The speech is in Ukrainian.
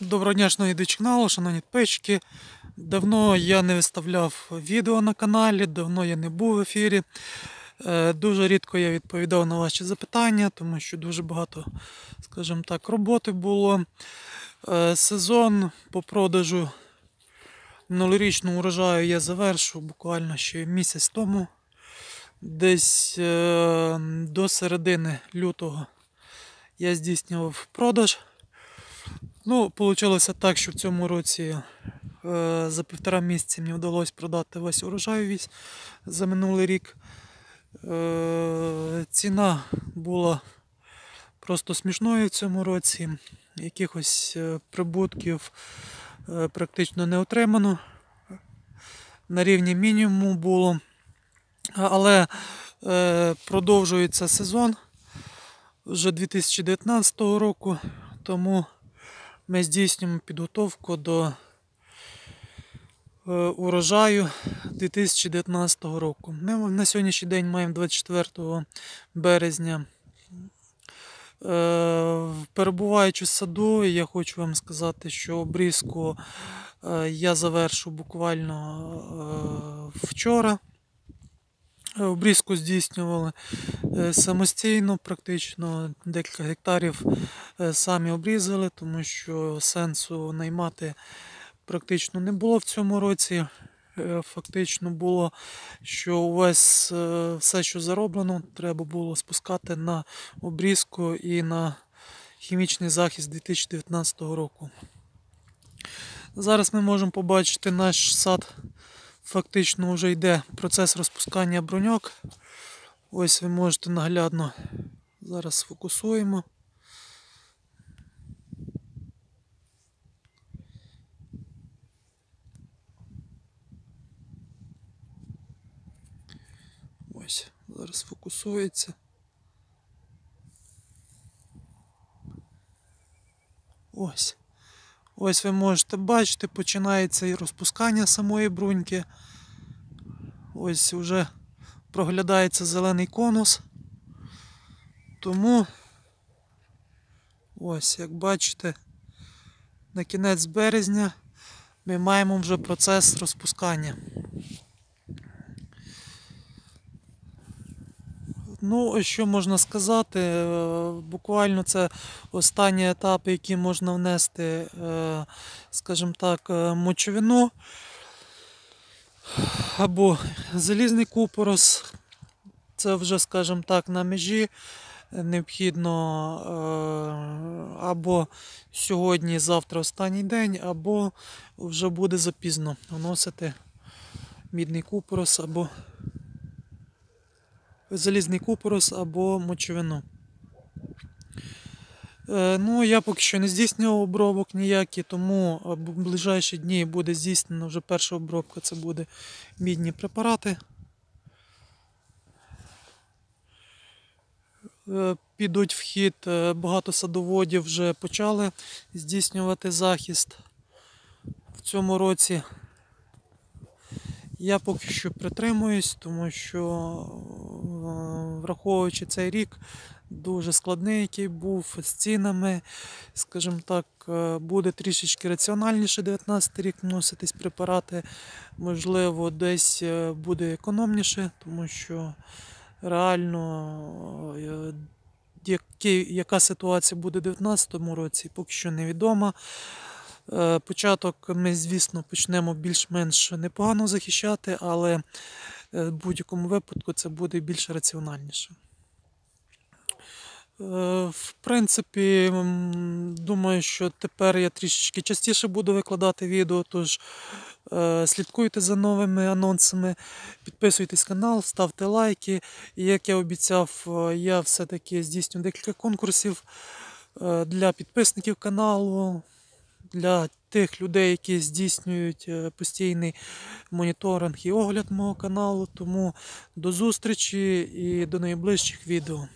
Доброго дня, шановні каналу, шановні підписчики. Давно я не виставляв відео на каналі, давно я не був в ефірі. Е, Дуже рідко я відповідав на ваші запитання, тому що дуже багато, скажімо так, роботи було. Е, Сезон по продажу минулорічного урожаю я завершив буквально ще місяць тому. Десь е, до середини лютого я здійснював продаж. Ну, вийшло так, що в цьому році е, за півтора місяці мені вдалося продати весь урожай весь за минулий рік. Е, ціна була просто смішною в цьому році. Якихось е, прибутків е, практично не отримано. На рівні мінімуму було. Але е, продовжується сезон вже 2019 року, тому ми здійснюємо підготовку до е, урожаю 2019 року. Ми на сьогоднішній день маємо 24 березня. Е, Перебуваючи в саду, я хочу вам сказати, що обрізку е, я завершив буквально вчора. Е, Обрізку здійснювали е, самостійно, практично декілька гектарів е, самі обрізали, тому що сенсу наймати практично не було в цьому році. Фактично було, що увесь все, що зароблено, треба було спускати на обрізку і на хімічний захист 2019 року. Зараз ми можемо побачити наш сад. Фактично вже йде процес розпускання броньок. Ось ви можете наглядно зараз сфокусуємо. Ось, зараз фокусується. Ось. Ось ви можете бачити, починається і розпускання самої бруньки. Ось вже проглядається зелений конус. Тому ось, як бачите, на кінець березня ми маємо вже процес розпускання. Ну, що можна сказати, е, буквально це останні етапи, які можна внести, е, скажімо так, е, мочовину або залізний купорос. Це вже, скажімо так, на межі необхідно або сьогодні, завтра останній день, або вже буде запізно вносити мідний купорос або залізний купорос або мочовину. Е, Ну, я поки що не здійснював обробок ніякі, тому в ближайші дні буде здійснена вже перша обробка, це буде мідні препарати. Е, Підуть в хід, е, багато садоводів вже почали здійснювати захист в цьому році. Я поки що притримуюсь, тому що, е, враховуючи цей рік, дуже складний, який був з цінами, скажімо так, е, буде трішечки раціональніше 19 рік вноситись препарати. Можливо, десь е, буде економніше, тому що реально яка ситуація буде у 2019 році, поки що невідома. Е, Початок ми, звісно, почнемо більш-менш непогано захищати, але е, в будь-якому випадку це буде більш раціональніше. Е, В принципі, думаю, що тепер я трішечки частіше буду викладати відео, тож слідкуйте за новими анонсами, підписуйтесь на канал, ставте лайки. І як я обіцяв, я все-таки здійсню декілька конкурсів для підписників каналу, для тих людей, які здійснюють е, постійний моніторинг і огляд мого каналу. Тому до зустрічі і до найближчих відео.